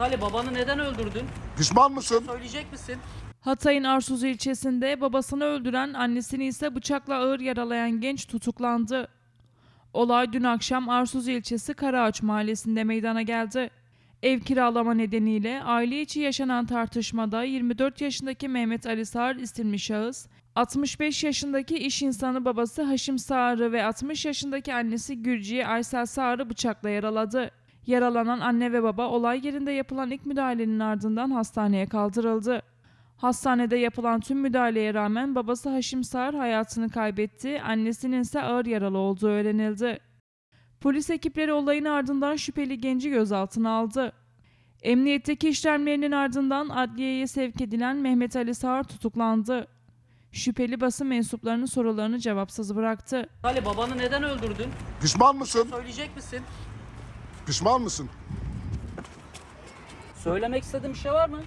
Ali babanı neden öldürdün? Pişman mısın? Söyleyecek misin? Hatay'ın Arsuz ilçesinde babasını öldüren, annesini ise bıçakla ağır yaralayan genç tutuklandı. Olay dün akşam Arsuz ilçesi Karaağaç mahallesinde meydana geldi. Ev kiralama nedeniyle aile içi yaşanan tartışmada 24 yaşındaki Mehmet Ali Sağır isimli şahıs, 65 yaşındaki iş insanı babası Haşim Sağır'ı ve 60 yaşındaki annesi Gürciye Aysel Sağır'ı bıçakla yaraladı. Yaralanan anne ve baba olay yerinde yapılan ilk müdahalenin ardından hastaneye kaldırıldı. Hastanede yapılan tüm müdahaleye rağmen babası Haşim Sağır hayatını kaybetti, annesinin ise ağır yaralı olduğu öğrenildi. Polis ekipleri olayın ardından şüpheli genci gözaltına aldı. Emniyetteki işlemlerinin ardından adliyeye sevk edilen Mehmet Ali Sağır tutuklandı. Şüpheli basın mensuplarının sorularını cevapsız bıraktı. Ali babanı neden öldürdün? Pişman mısın? Söyleyecek misin? Pişman mısın? Söylemek istediğin bir şey var mı?